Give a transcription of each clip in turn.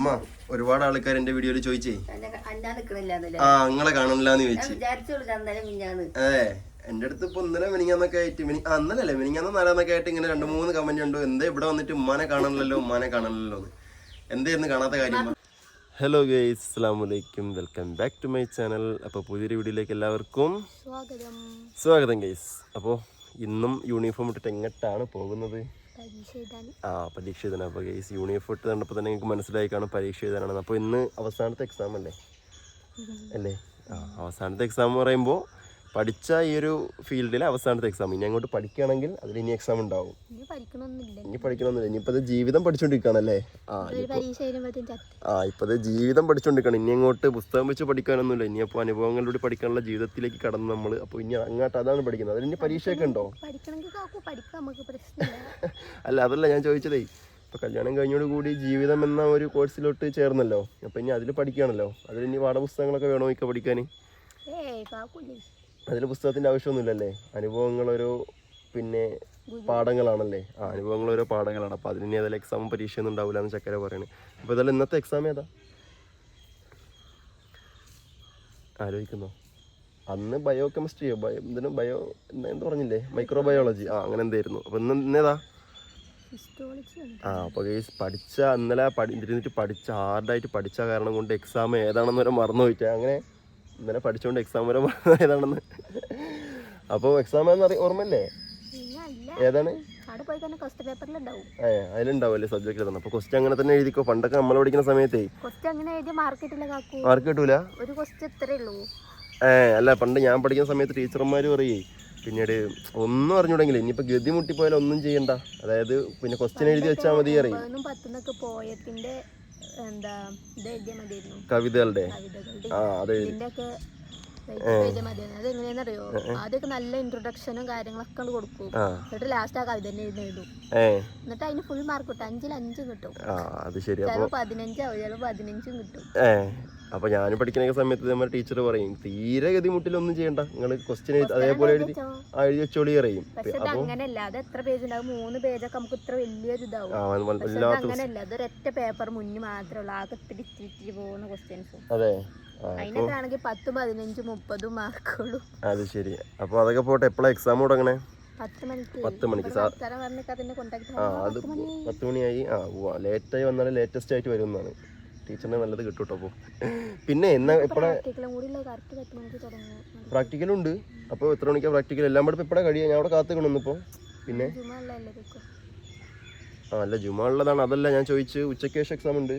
അമ്മ ഒരുപാട് ആൾക്കാർ എന്റെ വീഡിയോയിൽ ചോദിച്ചേ. ആ നിങ്ങളെ കാണില്ലാന്ന് ഞാൻ ചോദിച്ചു. ഏ അതെ എന്റെ അടുത്ത് ഇപ്പൊ ഇന്നലെ മിനിങ്ങാന്നൊക്കെ ആയിട്ട് മിനി ആ, ഇന്നലല്ലേ? മിനിങ്ങാന്ന് നാലാന്നൊക്കെ ആയിട്ട് ഇങ്ങനെ രണ്ട് മൂന്ന് കമന്റ് ഉണ്ടോ. എന്താ ഇവിടെ വന്നിട്ട് ഉമ്മാനെ കാണണല്ലോ ഉമ്മാനെ കാണണല്ലോ എന്ന്. എന്തായിരുന്നു കാണാത്ത കാര്യം ഹലോ ഗൈസ് അസ്സാമലൈക്കും welcome back to my channel അപ്പോൾ പുതിയൊരു വീഡിയോയിലേക്ക് എല്ലാവർക്കും സ്വാഗതം. സ്വാഗതം ഗൈസ് അപ്പോൾ ഇന്നും യൂണിഫോം ഇട്ടിട്ട് എങ്ങോട്ടാണ് പോകുന്നത്? ആ പരീക്ഷ എഴുതാൻ അപ്പോൾ ഗൈസ് യൂണിഫോം ഇട്ട് കണ്ടപ്പോൾ തന്നെ നിങ്ങൾക്ക് മനസ്സിലായി. കാണും പരീക്ഷ എഴുതാനാണ്. അപ്പോൾ ഇന്ന് അവസാനത്തെ എക്സാം അല്ലേ? അല്ലേ? ആ അവസാനത്തെ എക്സാം എന്ന് പറയുമ്പോൾ പഠിച്ച ഈ ഒരു ഫീൽഡിലെ അവസാനത്തെ എക്സാം ഇനി അങ്ങോട്ട് പഠിക്കുകയാണെങ്കിൽ അതിൽ ഇനി എക്സാം ഉണ്ടാവും. ഇനി പഠിക്കണമെന്നില്ല ഇനി അത് ജീവിതം പഠിച്ചുകൊണ്ടിരിക്കുകയാണല്ലേ ആ ആ ഇപ്പത് ജീവിതം പഠിച്ചുകൊണ്ടിരിക്കണം ഇനി അങ്ങോട്ട് പുസ്തകം വെച്ച് പഠിക്കാനൊന്നുമില്ല. ഇനിയപ്പോൾ അനുഭവങ്ങളിലൂടെ പഠിക്കാനുള്ള ജീവിതത്തിലേക്ക് കടന്നു നമ്മൾ അപ്പോൾ ഇനി അങ്ങോട്ട് അതാണ് പഠിക്കുന്നത്. അതിന് ഇനി പരീക്ഷയൊക്കെ ഉണ്ടോ? അല്ല അതല്ല ഞാൻ ചോദിച്ചതേ. ഇപ്പോൾ കല്യാണം കഴിഞ്ഞോട് കൂടി ജീവിതം എന്ന ഒരു കോഴ്സിലോട്ട് ചേർന്നല്ലോ. അപ്പോൾ ഇനി അതിൽ പഠിക്കുകയാണല്ലോ. അതിൽ ഇനി പാഠപുസ്തകങ്ങളൊക്കെ വേണോ ഇക്ക പഠിക്കാൻ ഏയ് അതിൽ പുസ്തകത്തിന്റെ ആവശ്യമൊന്നുമില്ലല്ലേ? ഒരു പിന്നെ പാഠങ്ങളാണല്ലേ? ആ അനുഭവങ്ങൾ ഓരോ പാഠങ്ങളാണ്. അപ്പോൾ അതിന് ഇനി അതിൽ എക്സാമും പരീക്ഷയൊന്നും ഉണ്ടാവില്ല എന്ന് ചക്കര പറയുന്നത് അപ്പോൾ ഇതെല്ലാം ഇന്നത്തെ എക്സാം ഏതാ? ആലോചിക്കുന്നോ? അന്ന് ബയോ കെമിസ്ട്രിയോ ബയോ ഇതിന് ബയോ എന്ത് പറഞ്ഞില്ലേ? മൈക്രോ ബയോളജി ആ അങ്ങനെ എന്തായിരുന്നു? അപ്പോൾ ഇന്ന് ഇന്നേതാ ആ അപ്പോൾ ഗൈസ് പഠിച്ച ഇന്നലെ പഠി ഇരുന്നിട്ട് പഠിച്ച ഹാർഡായിട്ട് പഠിച്ച കാരണം കൊണ്ട് എക്സാം ഏതാണെന്ന് വരെ മറന്നു പോയിട്ടേ അങ്ങനെ ഇന്നലെ പഠിച്ചുകൊണ്ട് എക്സാം വരെ ഏതാണെന്ന് അപ്പോൾ എക്സാം എന്ന് അറിയാം ഓർമ്മല്ലേ ഏതാണ്? അതിലുണ്ടാവല്ലേ സബ്ജക്ട് തന്നെ. ക്വസ്റ്റ് അങ്ങനെ തന്നെ എഴുതിക്കോ? പണ്ടൊക്കെ നമ്മൾ പഠിക്കുന്ന സമയത്തേ. മാർക്ക് കിട്ടൂല? ഏ അല്ല പണ്ട് ഞാൻ പഠിക്കുന്ന സമയത്ത് ടീച്ചർമാർ പറയേ പിന്നീട് ഒന്നും അറിഞ്ഞൂടെങ്കിൽ ഇനിയിപ്പോ ഗതി മുട്ടിപ്പോയാലൊന്നും ചെയ്യണ്ട. അതായത് പിന്നെ ക്വസ്റ്റ്യൻ എഴുതി വെച്ചാൽ മതി അറിയും എന്താ ഇത് എഴുതിയാൽ മതിയായിരുന്നു. കവിതകളുടെ? കവിതകളുടെ. ആ അത് എഴുതിയാൽ മതിയായിരുന്നു. എങ്ങനെയാണെന്നറിയോ? ആദ്യമൊക്കെ നല്ല ഇൻട്രൊഡക്ഷനും കാര്യങ്ങളൊക്കെ അങ്ങട് കൊടുക്കും. ആ. എന്നിട്ട് ലാസ്റ്റ് ആ കവിത തന്നെ എഴുതി. എഴുതും ഏ. എന്നിട്ട് അതിന് ഫുൾ മാർക്ക് കിട്ടും. അഞ്ചിൽ അഞ്ചും കിട്ടും. ആ അത് ശരി. അപ്പോൾ ചിലപ്പോൾ പതിനഞ്ചാവും ചിലപ്പോൾ പതിനഞ്ചും കിട്ടും. ഏ. അപ്പൊ ഞാൻ പഠിക്കുന്ന സമയത്ത് നമ്മുടെ ടീച്ചർ പറയും തീരെ ഗതിമുട്ടിലൊന്നും ചെയ്യണ്ട. നിങ്ങൾ ക്വസ്റ്റ്യൻ എഴുതി അതേപോലെ എഴുതി. ആ എഴുതി വെച്ചോളി അറിയും പക്ഷെ അത് അതെ ശരി. അപ്പൊ അതൊക്കെ പോട്ടെ എപ്പോഴാണ് എക്സാം തുടങ്ങണേ? പത്ത് മണിക്ക്. കോണ്ടാക്ട് ആ അത് പത്ത് മണിയായി. ആ ലേറ്റായി വന്നാലും ലേറ്റസ്റ്റ് ആയിട്ട് വരും എന്നാണ്. ടീച്ചറിനെ നല്ലത് കിട്ടും കേട്ടോ അപ്പോൾ പിന്നെ എന്നാ എപ്പോഴാ പ്രാക്ടിക്കലും പ്രാക്ടിക്കലും ഉണ്ട് അപ്പോൾ എത്ര മണിക്കാണ് പ്രാക്ടിക്കൽ എല്ലാം കൂടെ ഇപ്പോൾ കഴിയാ. കഴിയുക ഞാൻ അവിടെ കാത്തുക്കണം ഇപ്പോൾ പിന്നെ? ആ അല്ല ജുമാ ഉള്ളതാണ്. അതല്ല ഞാൻ ചോദിച്ച് ഉച്ചയ്ക്ക് ശേഷം എക്സാം ഉണ്ട്.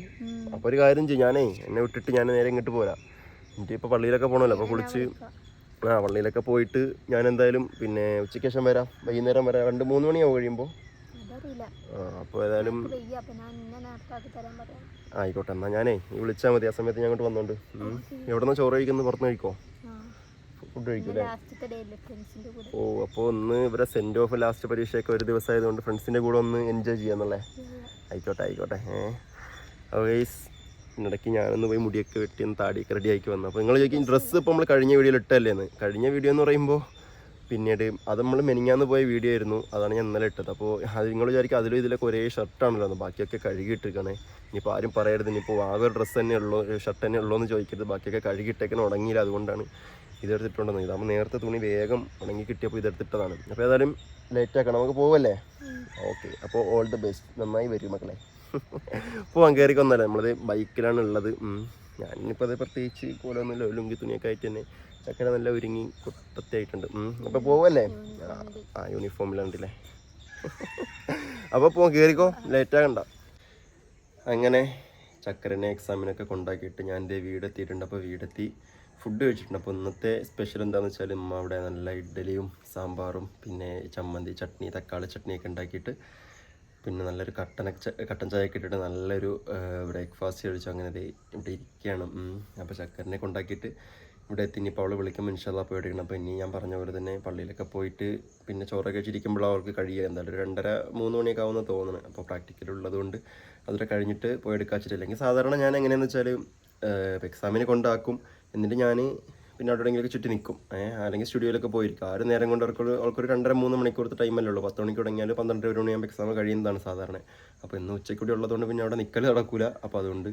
അപ്പോൾ ഒരു കാര്യം ചെയ്യും. ഞാനേ എന്നെ വിട്ടിട്ട് ഞാൻ നേരെ ഇങ്ങോട്ട് പോരാ. എന്നിട്ട് ഇപ്പോൾ പള്ളിയിലൊക്കെ പോകണമല്ലോ അപ്പോൾ കുളിച്ച് ആ പള്ളിയിലൊക്കെ പോയിട്ട് ഞാൻ എന്തായാലും പിന്നെ ഉച്ചയ്ക്ക് ശേഷം വരാം. വൈകുന്നേരം വരാം. രണ്ട് മൂന്ന് മണിയാവും കഴിയുമ്പോൾ അപ്പോൾ ഏതായാലും ആയിക്കോട്ടെ എന്നാൽ ഞാനേ ഈ വിളിച്ചാൽ മതി. ആ സമയത്ത് ഞാൻ അങ്ങോട്ട് വന്നോണ്ട്. എവിടെ നിന്ന് ചോറ് കഴിക്കുന്നത് പുറത്ത് കഴിക്കോ? ഫുഡ് കഴിക്കൂലേ ഓ അപ്പോൾ ഒന്ന് ഇവരെ സെൻഡ് ഓഫ് ലാസ്റ്റ് പരീക്ഷയൊക്കെ ഒരു ദിവസം ആയതുകൊണ്ട് ഫ്രണ്ട്സിന്റെ കൂടെ ഒന്ന് എൻജോയ് ചെയ്യാന്നല്ലേ? ആയിക്കോട്ടെ ആയിക്കോട്ടെ. ഏഹ് ഗൈസ് ഇടയ്ക്ക് ഞാനൊന്ന് പോയി മുടിയൊക്കെ വെട്ടി ഒന്ന് താടിയൊക്കെ റെഡി ആക്കി വന്നു. അപ്പോൾ നിങ്ങൾ ചോദിക്കും ഡ്രസ്സ് ഇപ്പോൾ നമ്മൾ കഴിഞ്ഞ വീഡിയോയിൽ ഇട്ടല്ലേന്ന് കഴിഞ്ഞ വീഡിയോ എന്ന് പറയുമ്പോൾ പിന്നീട് അത് നമ്മൾ മെനിങ്ങാന്ന് പോയ വീഡിയോ ആയിരുന്നു. അതാണ് ഞാൻ ഇന്നലെ ഇട്ടത്. അപ്പോൾ അത് നിങ്ങൾ വിചാരിക്കും അതിലും ഇതിലൊക്കെ ഒരേ ഷർട്ടാണല്ലോ ബാക്കിയൊക്കെ കഴുകിയിട്ടിരിക്കണേ. ഇനിയിപ്പോൾ ആരും പറയരുത്. ഇനിയിപ്പോൾ ആകെ ഡ്രസ്സ് തന്നെ ഉള്ളൂ ഷർട്ട് തന്നെ ഉള്ളൂ എന്ന് ചോദിക്കരുത്. ബാക്കിയൊക്കെ കഴുകിയിട്ടേക്കാൻ ഉണങ്ങിയില്ല അതുകൊണ്ടാണ് ഇതെടുത്തിട്ടുണ്ടെന്ന് ഇതാകുമ്പോൾ നേരത്തെ തുണി വേഗം ഉണങ്ങി കിട്ടിയപ്പോൾ ഇതെടുത്തിട്ടതാണ്. അപ്പോൾ ഏതായാലും ലേറ്റ് ആക്കണം. നമുക്ക് പോവല്ലേ? ഓക്കെ. അപ്പോൾ ഓൾ ദി ബെസ്റ്റ് നന്നായി വരും മക്കളെ. പോവാൻ കയറിക്കൊന്നല്ലേ നമ്മളത് ബൈക്കിലാണ് ഉള്ളത്. ഞാനിപ്പോൾ അത് പ്രത്യേകിച്ച് കോലൊന്നുമില്ല ലുങ്കി തുണിയൊക്കെ ആയിട്ട് തന്നെ ചക്കര നല്ല ഒരുങ്ങി കുത്തത്തിയായിട്ടുണ്ട് അപ്പോൾ പോവല്ലേ? ആ, യൂണിഫോമിലുണ്ടല്ലേ അപ്പോൾ പോ കയറിക്കോ ലേറ്റ് ആകണ്ട. അങ്ങനെ ചക്കരനെ എക്സാമിനൊക്കെ കൊണ്ടാക്കിയിട്ട് ഞാൻ എന്റെ വീടെത്തിയിട്ടുണ്ട്. അപ്പോൾ വീടെത്തി ഫുഡ് കഴിച്ചിട്ടുണ്ട്. അപ്പോൾ ഇന്നത്തെ സ്പെഷ്യൽ എന്താണെന്ന് വെച്ചാൽ ഉമ്മ അവിടെ നല്ല ഇഡ്ഡലിയും സാമ്പാറും പിന്നെ ചമ്മന്തി ചട്നി തക്കാളി ചട്നിയൊക്കെ ഉണ്ടാക്കിയിട്ട് പിന്നെ നല്ലൊരു കട്ടന കട്ടൻ കട്ടൻ ഒക്കെ ഇട്ടിട്ട് നല്ലൊരു ബ്രേക്ക്ഫാസ്റ്റ് കഴിച്ചു. അങ്ങനെ ഇവിടെ ഇരിക്കുകയാണ്. അപ്പോൾ ചക്കരനെ കൊണ്ടാക്കിയിട്ട് ഇവിടെ എത്തി. ഇനിയിപ്പോൾ അവൾ വിളിക്കുമ്പോൾ ഇൻഷാല്ല പോയി എടുക്കണം അപ്പോൾ ഇനി ഞാൻ പറഞ്ഞ പോലെ തന്നെ പള്ളിയിലൊക്കെ പോയിട്ട് പിന്നെ ചോറൊക്കെ കഴിച്ചിരിക്കുമ്പോൾ അവർക്ക് കഴിയുക. എന്തായാലും രണ്ടര മൂന്ന് മണിയൊക്കെ ആവുമെന്ന് തോന്നുന്നു അപ്പോൾ പ്രാക്ടിക്കൽ ഉള്ളതുകൊണ്ട് അതൊക്കെ കഴിഞ്ഞിട്ട് പോയി എടുക്കാൻ വെച്ചിട്ടില്ല അല്ലെങ്കിൽ സാധാരണ ഞാൻ എങ്ങനെയാണെന്ന് വെച്ചാൽ എക്സാമിന് കൊണ്ടാക്കും. എന്നിട്ട് ഞാൻ പിന്നെ അവിടെ എവിടെയെങ്കിലും ചുറ്റി നിൽക്കും ഏഹ് അല്ലെങ്കിൽ സ്റ്റുഡിയോയിലൊക്കെ പോയിരിക്കും. ആ ഒരു നേരം കൊണ്ട് അവർക്ക് അവർക്കൊരു രണ്ടര മൂന്ന് മണിക്കൂറത്തെ ടൈമല്ലേ ഉള്ളൂ. പത്ത് മണിക്ക് തുടങ്ങിയാൽ പന്ത്രണ്ട് ഒരു മണിയാകുമ്പോൾ എക്സാം കഴിയുന്നതാണ് സാധാരണ. അപ്പോൾ ഇന്ന് ഉച്ചയ്ക്കൂടി ഉള്ളതുകൊണ്ട് പിന്നെ അവിടെ നിൽക്കൽ നടക്കില്ല അപ്പോൾ അതുകൊണ്ട്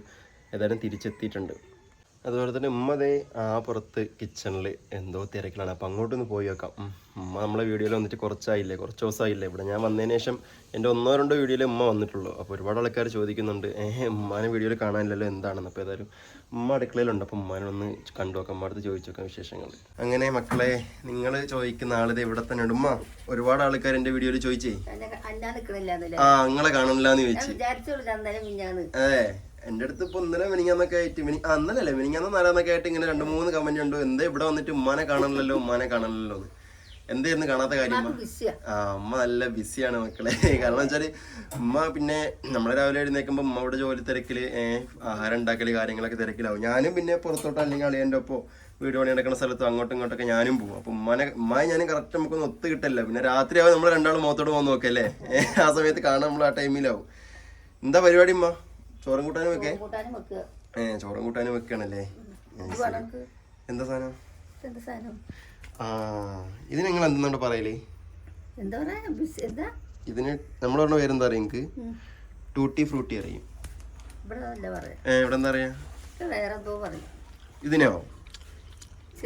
ഏതായാലും തിരിച്ചെത്തിയിട്ടുണ്ട്. അതുപോലെ തന്നെ ഉമ്മതേ ആ പുറത്ത് കിച്ചണിൽ എന്തോ തിരക്കിലാണ്. അപ്പം അങ്ങോട്ടൊന്ന് പോയി വെക്കാം. ഉമ്മ നമ്മളെ വീഡിയോയിൽ വന്നിട്ട് കുറച്ചായില്ലേ? കുറച്ച് ദിവസമായില്ലേ? ഇവിടെ ഞാൻ വന്നതിന് ശേഷം എന്റെ ഒന്നോ രണ്ടോ വീഡിയോയിൽ ഉമ്മ വന്നിട്ടുള്ളൂ. അപ്പോൾ ഒരുപാട് ആൾക്കാർ ചോദിക്കുന്നുണ്ട് ഏഹ് ഉമ്മാനെ വീഡിയോയിൽ കാണാനില്ലല്ലോ? എന്താണെന്ന്? അപ്പോൾ ഏതായാലും ഉമ്മ അടുക്കളയിലുണ്ട്. അപ്പം ഉമ്മാനൊന്ന് കണ്ടു നോക്കാം. അമ്മ അടുത്ത് ചോദിച്ചു നോക്കാം വിശേഷങ്ങൾ. അങ്ങനെ മക്കളെ നിങ്ങൾ ചോദിക്കുന്ന ആളിത് ഇവിടെ തന്നെ ഉണ്ട് ഉമ്മ ഒരുപാട് ആൾക്കാർ എന്റെ വീഡിയോയിൽ ചോദിച്ചേ? ആ നിങ്ങളെ കാണണില്ലാന്ന് ചോദിച്ചു. അതെ. എന്റെ അടുത്ത് ഇപ്പൊ ഇന്നലെ മിനിങ്ങാന്നൊക്കെ ആയിട്ട് മിനി അന്നലല്ലേ മിനിങ്ങാന്ന് നാലാന്നൊക്കെ ആയിട്ട് ഇങ്ങനെ രണ്ട് മൂന്ന് കമന്റ് ഉണ്ട്? എന്താ ഇവിടെ വന്നിട്ട് ഉമ്മാനെ കാണണല്ലോ ഉമ്മാനെ കാണണല്ലോ എന്ന്. എന്തായിരുന്നു കാണാത്ത കാര്യം ആ. ഉമ്മ നല്ല ബിസിയാണ് മക്കളെ. കാരണം വെച്ചാൽ ഉമ്മ പിന്നെ നമ്മൾ രാവിലെ എഴുന്നേക്കുമ്പോ ഉമ്മ ഇവിടെ ജോലി തിരക്കിൽ ഏഹ് ആഹാരം ഉണ്ടാക്കൽ കാര്യങ്ങളൊക്കെ തിരക്കിലാവും. ഞാനും പിന്നെ പുറത്തോട്ട് അല്ലെങ്കിൽ അളിയന്റെ ഒപ്പം വീട് പണി നടക്കുന്ന സ്ഥലത്തും അങ്ങോട്ടും ഇങ്ങോട്ടൊക്കെ ഞാനും പോകും. അപ്പൊ ഉമ്മാനെ ഉമ്മായി ഞാനും കറക്റ്റ് നമുക്കൊന്നും ഒത്തു കിട്ടല്ല പിന്നെ രാത്രിയാവും നമ്മൾ രണ്ടാളും മുഖത്തോട് പോകുന്ന നോക്കല്ലേ? ആ സമയത്ത് കാണാൻ നമ്മൾ ആ ടൈമിലാവും എന്താ പരിപാടി ഉമ്മ? ചോറും കൂട്ടാനും വെക്കേ ഏ ചോറും കൂട്ടാനും വെക്കണല്ലേ. എന്താ സാധനം? ആ ഇത് നിങ്ങൾ എന്തെന്നാണ് പറയൽ? ഇതിന് നമ്മൾ പറഞ്ഞ പേരെന്താ അറിയാം എനിക്ക് ടൂട്ടി ഫ്രൂട്ടി അറിയും. ഏ ഇവിടെ എന്താ പറയാ? ഇതിനോ?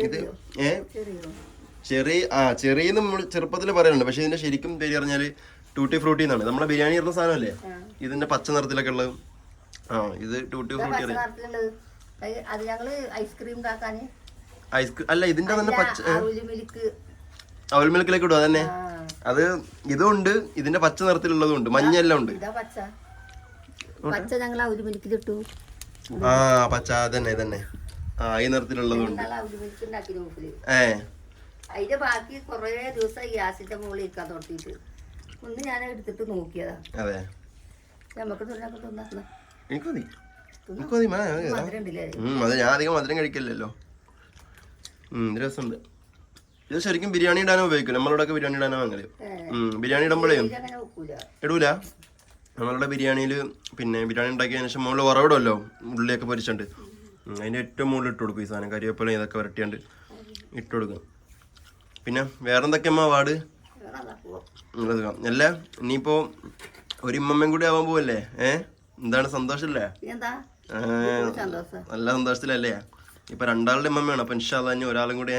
ഇത് ഏ? ചെറിയോ? ചെറിയ ആ ചെറിയ നമ്മൾ ചെറുപ്പത്തിൽ പറയാറുണ്ട് പക്ഷെ ഇതിന്റെ ശരിക്കും പേര് പറഞ്ഞാൽ ടൂട്ടി ഫ്രൂട്ടി എന്നാണ്. നമ്മളെ ബിരിയാണി ഇരുന്ന സാധനം അല്ലേ ഇതിന്റെ പച്ച നിറത്തിലൊക്കെ ഉള്ളത് ആ ഇത് ടൂട്ടി ഫ്രൂട്ടി പച്ച അറിയാം അത് ഞങ്ങൾ ഐസ്ക്രീം ഉണ്ടാക്കാന് ഐസ്ക്രീം അല്ല ഇതിന്റെ തന്നെ പച്ച അവൽ മിൽക്കിലേക്ക് ഇടും അതന്നെ? അത് ഇതും ഉണ്ട് ഇതിന്റെ പച്ച നിറത്തിലുള്ളതും ഉണ്ട് മഞ്ഞെല്ലാം ഉണ്ട്. ഇതാ പച്ച. ആ പച്ച അതന്നെ തന്നെ ആ ഈ നിറത്തിലുള്ളതും ഉണ്ട് ഏ. അതിന്റെ ബാക്കി കുറേ ദിവസം ഗ്യാസിന്റെ മുകളിൽ ഇരിക്കാൻ തുടങ്ങിയിട്ട് ഒന്ന് ഞാൻ എടുത്തിട്ട് നോക്കിയതാ. അതെ. നമുക്ക് തിന്നൊക്കെ തിന്നാ. എനിക്ക് മതി എനിക്ക് മതി അത് ഞാൻ അധികം മധുരം കഴിക്കില്ലല്ലോ. രസമുണ്ട്. ഇത് ശരിക്കും ബിരിയാണി ഇടാനോ ഉപയോഗിക്കും നമ്മളിവിടെ ബിരിയാണി ഇടാനോ വാങ്ങൽ. ബിരിയാണി ഇടുമ്പോഴേ ഇടൂല. നമ്മളുടെ ബിരിയാണിയിൽ പിന്നെ ബിരിയാണി ഉണ്ടാക്കിയതിന് ശേഷം മുകളിൽ ഉറവിടുമല്ലോ ഉള്ളിയൊക്കെ പൊരിച്ചുണ്ട്. അതിന്റെ അതിന്റെ ഏറ്റവും മുകളിൽ ഇട്ട് കൊടുക്കും ഈ സാധനം. കരിവേപ്പില ഇതൊക്കെ വരട്ടിയാണ്ട് ഇട്ട് കൊടുക്കും. പിന്നെ വേറെന്തൊക്കെയമ്മ വാട് വേറെ അതാ പോവാ. ഉള്ളത് കാണാം. അല്ല ഇനിയിപ്പോ ഒരു ഇമ്മമ്മയും കൂടി ആവാൻ പോവല്ലേ? ഏ? എന്താണ് സന്തോഷല്ലേ? നല്ല സന്തോഷത്തിലല്ലേ? ഇപ്പൊ രണ്ടാളുടെ ഇമ്മമ്മയാണ് അപ്പൊ ഇൻഷാല്ല ഇനി ഒരാളും കൂടി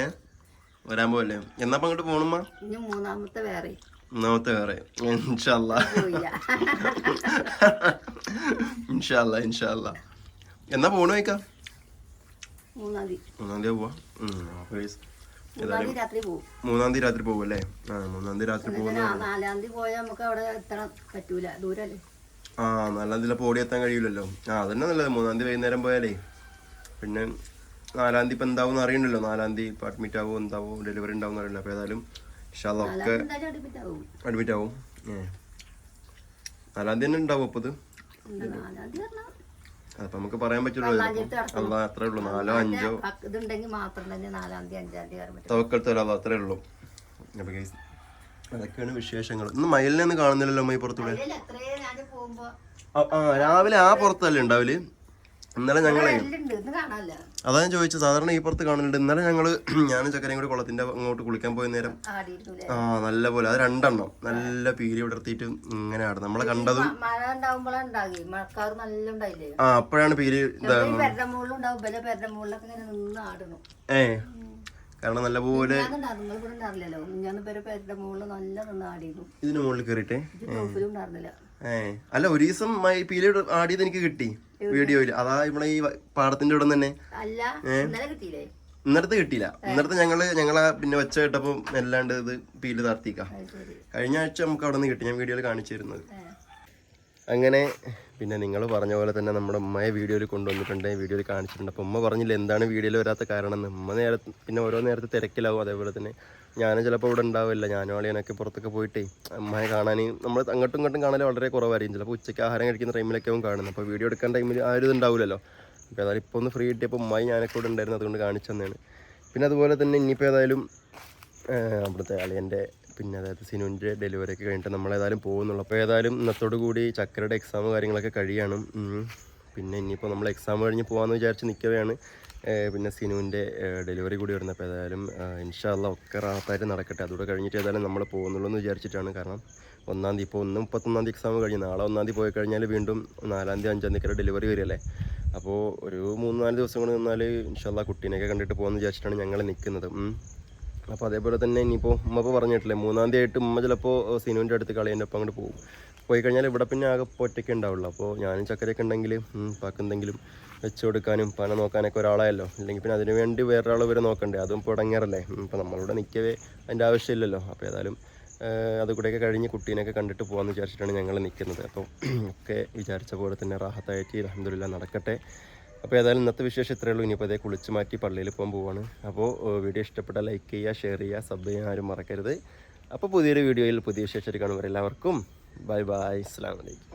വരാൻ പോവല്ലേ? എന്നാ അങ്ങോട്ട് പോണമ്മ? മൂന്നാമത്തെ വേറെ. മൂന്നാമത്തെ വേറെ. ഇൻഷാല്ല ഇൻഷാല്ല ഇൻഷാല്ല എന്നാ പോണു വയ്ക്കാം മൂന്നാം തീയതി. പോവാ? അപ്പൊ മൂന്നാം തീയതി രാത്രി പോകും അല്ലേ ആ മൂന്നാം തീയതി രാത്രി പോകുന്ന നാലാം തീയതി പോയാൽ നമുക്ക് അവിടെ എത്താൻ പറ്റൂല. ദൂരല്ലേ? ആ നാലാം തീയതി പോടി ഓടിയെത്താൻ കഴിയില്ലല്ലോ ആ അതന്നെ നല്ലത്. മൂന്നാം തീയതി വൈകുന്നേരം പോയാലേ. പിന്നെ നാലാം തീയതി ഇപ്പം എന്താവും അറിയണല്ലോ നാലാം തീയതി ഇപ്പം അഡ്മിറ്റ് ആവും എന്താവും ഡെലിവറി ഉണ്ടാവും അറിയില്ല അപ്പോൾ ഏതായാലും പക്ഷെ അതൊക്കെ അഡ്മിറ്റ് ആവും. ഏ. നാലാം തീയതി തന്നെ ഉണ്ടാവും അപ്പോൾ ഇത്? പറഞ്ഞാൽ നമുക്ക് പറയാൻ പറ്റുള്ളൂ അല്ല അത്രേ ഉള്ളൂ. നാലോ അഞ്ചോ ഇതുണ്ടെങ്കിൽ മാത്രം തന്നെ നാലാം തീയതി അഞ്ചാം തീയതി തവക്കൽ തരാം അത്രേ ഉള്ളൂ. അപ്പോൾ ഗൈസ് അതൊക്കെയാണ് വിശേഷങ്ങൾ. ഇന്ന് മയിലിനെ ഒന്നും കാണുന്നില്ലല്ലോ അമ്മ ഈ പുറത്തൂടെ ആ രാവിലെ ആ പുറത്തല്ലേ ഉണ്ടാവില്ല ഇന്നലെ ഞങ്ങളെ അതാ ഞാൻ ചോദിച്ചത്. സാധാരണ ഈ പുറത്ത് കാണുന്നുണ്ട് ഇന്നലെ ഞങ്ങൾ ഞാനും ചക്കരയും കൂടി കുളത്തിന്റെ അങ്ങോട്ട് കുളിക്കാൻ പോയ നേരം ആ നല്ല പോലെ. അത് രണ്ടെണ്ണം. നല്ല പീലി വിടർത്തിയിട്ട് ഇങ്ങനെ ആടും നമ്മളെ കണ്ടതും ആ അപ്പോഴാണ് പീലി ഏ. കാരണം നല്ലപോലെ ഇതിന് മുകളിൽ ഉണ്ടായിരുന്നില്ല. അല്ല ഒരു ദിവസം മയി- പീലി ഇട- ആടിയത് എനിക്ക് കിട്ടി വീഡിയോയിൽ അതാ ഇവിടെ ഈ പാടത്തിന്റെ ഇവിടെ തന്നെ. അല്ല ഇന്നലെ കിട്ടിയില്ലേ? ഇന്നടത്ത് ഞങ്ങൾ ഞങ്ങളാ പിന്നെ വെച്ച കേട്ടപ്പോ എല്ലാണ്ട് ഇത് പീൽ താർത്തിക്കാം. കഴിഞ്ഞ ആഴ്ച നമുക്ക് അവിടെ നിന്ന് കിട്ടി. ഞാൻ വീഡിയോയിൽ കാണിച്ചിരുന്നത്. അങ്ങനെ പിന്നെ നിങ്ങൾ പറഞ്ഞ പോലെ തന്നെ നമ്മുടെ ഉമ്മയെ വീഡിയോയിൽ കൊണ്ടുവന്നിട്ടുണ്ട് വീഡിയോയിൽ കാണിച്ചിട്ടുണ്ട്. അപ്പോൾ ഉമ്മ പറഞ്ഞില്ല എന്താണ് വീഡിയോയിൽ വരാത്ത കാരണം എന്ന്? ഉമ്മ നേരെ പിന്നെ ഓരോ നേരത്തെ തിരക്കിലാവും അതേപോലെ തന്നെ. ഞാനും ചിലപ്പോൾ ഇവിടെ ഉണ്ടാവില്ല ഞാനും അളിയനൊക്കെ പുറത്തൊക്കെ പോയിട്ട് അമ്മയെ കാണാൻ നമ്മൾ അങ്ങോട്ടും ഇങ്ങോട്ടും കാണാൻ വളരെ കുറവായിരിക്കും. ചിലപ്പോൾ ഉച്ചയ്ക്ക് ആഹാരം കഴിക്കുന്ന ടൈമിലൊക്കെ അവൻ കാണുന്നത്. അപ്പോൾ വീഡിയോ എടുക്കാൻ ടൈമിൽ ആ ഒരു ഇതുണ്ടാവില്ലല്ലോ. അപ്പോൾ ഏതായാലും ഇപ്പോൾ ഒന്ന് ഫ്രീ കിട്ടിയപ്പോൾ ഉമ്മായി ഞാനൊക്കെ ഇവിടെ ഉണ്ടായിരുന്നു അതുകൊണ്ട് കാണിച്ചു തന്നെയാണ് പിന്നെ അതുപോലെ തന്നെ ഇനിയിപ്പോൾ ഏതായാലും അവിടുത്തെ അളിയന്റെ പിന്നെ അതായത് സിനുവിന്റെ ഡെലിവറി ഒക്കെ കഴിഞ്ഞിട്ട് നമ്മൾ ഏതായാലും പോകുന്നുള്ളൂ. അപ്പോൾ ഏതായാലും ഇന്നത്തോടു കൂടി ചക്കരയുടെ എക്സാം കാര്യങ്ങളൊക്കെ കഴിയാണ്. പിന്നെ ഇനിയിപ്പോൾ നമ്മൾ എക്സാം കഴിഞ്ഞ് പോകാമെന്ന് വിചാരിച്ച് നിൽക്കുകയാണ്. പിന്നെ സിനുവിന്റെ ഡെലിവറി കൂടി വരുന്നത് അപ്പോൾ ഏതായാലും ഇൻഷാല്ല ഒക്കെ റാത്തായിട്ട് നടക്കട്ടെ. അതുകൂടെ കഴിഞ്ഞിട്ട് ഏതായാലും നമ്മൾ പോകുന്നുള്ളൂ എന്ന് വിചാരിച്ചിട്ടാണ്. കാരണം ഒന്നാം തീയതി ഇപ്പോൾ ഒന്ന് മുപ്പത്തൊന്നാം തീയതി എക്സാം കഴിഞ്ഞ്. നാളെ ഒന്നാം തീയതി പോയി കഴിഞ്ഞാൽ വീണ്ടും നാലാം തീയതി അഞ്ചാം തീയതി ഡെലിവറി വരികയല്ലേ? അപ്പോൾ ഒരു മൂന്ന് നാല് ദിവസം കൊണ്ട് നിന്നാൽ ഇൻഷാല്ല കുട്ടീനെയൊക്കെ കണ്ടിട്ട് പോകുമെന്ന് വിചാരിച്ചിട്ടാണ് ഞങ്ങൾ നിൽക്കുന്നത്. അപ്പോൾ അതേപോലെ തന്നെ ഇനിയിപ്പോൾ ഉമ്മ ഇപ്പോൾ പറഞ്ഞിട്ടില്ലേ മൂന്നാം തീയതി ആയിട്ട് ഉമ്മ ചിലപ്പോൾ സിനുവിന്റെ അടുത്ത് കളിയന്റെ ഒപ്പം അങ്ങോട്ട് പോകും. പോയി കഴിഞ്ഞാൽ ഇവിടെ പിന്നെ ആകെ ഒറ്റയ്ക്ക് ഉണ്ടാവുള്ളൂ. അപ്പോൾ ഞാനും ചക്കരയൊക്കെ ഉണ്ടെങ്കിൽ പാക്ക് എന്തെങ്കിലും വെച്ച് കൊടുക്കാനും പന നോക്കാനൊക്കെ ഒരാളായല്ലോ. അല്ലെങ്കിൽ പിന്നെ അതിനു വേണ്ടി വേറൊരാൾ വരെ നോക്കണ്ടേ? അതും ഇപ്പോൾ ഇടങ്ങാറല്ലേ ഇപ്പോൾ നമ്മളിവിടെ നിൽക്കവേ അതിന്റെ ആവശ്യമില്ലല്ലോ. അപ്പോൾ ഏതായാലും അതുകൂടെയൊക്കെ അത് കൂടെയൊക്കെ കഴിഞ്ഞ് കുട്ടീനെയൊക്കെ കണ്ടിട്ട് പോകാമെന്ന് വിചാരിച്ചിട്ടാണ് ഞങ്ങൾ നിൽക്കുന്നത് അപ്പോൾ ഒക്കെ വിചാരിച്ച പോലെ തന്നെ റാഹത്തായിട്ട് അലഹമില്ല നടക്കട്ടെ. അപ്പോൾ ഏതായാലും ഇന്നത്തെ വിശേഷം ഇത്രയേ ഉള്ളൂ. ഇനിയിപ്പോൾ അതേ കുളിച്ച് മാറ്റി പള്ളിയിൽ പോകാൻ പോവാണ്. അപ്പോൾ വീഡിയോ ഇഷ്ടപ്പെട്ടാൽ ലൈക്ക് ചെയ്യുക ഷെയർ ചെയ്യുക സബ് ചെയ്യാൻ ആരും മറക്കരുത്. അപ്പോൾ പുതിയൊരു വീഡിയോയിൽ പുതിയ വിശേഷം കാണുമ്പോൾ എല്ലാവർക്കും ബൈ ബൈ. അസ്സാം വലൈക്കും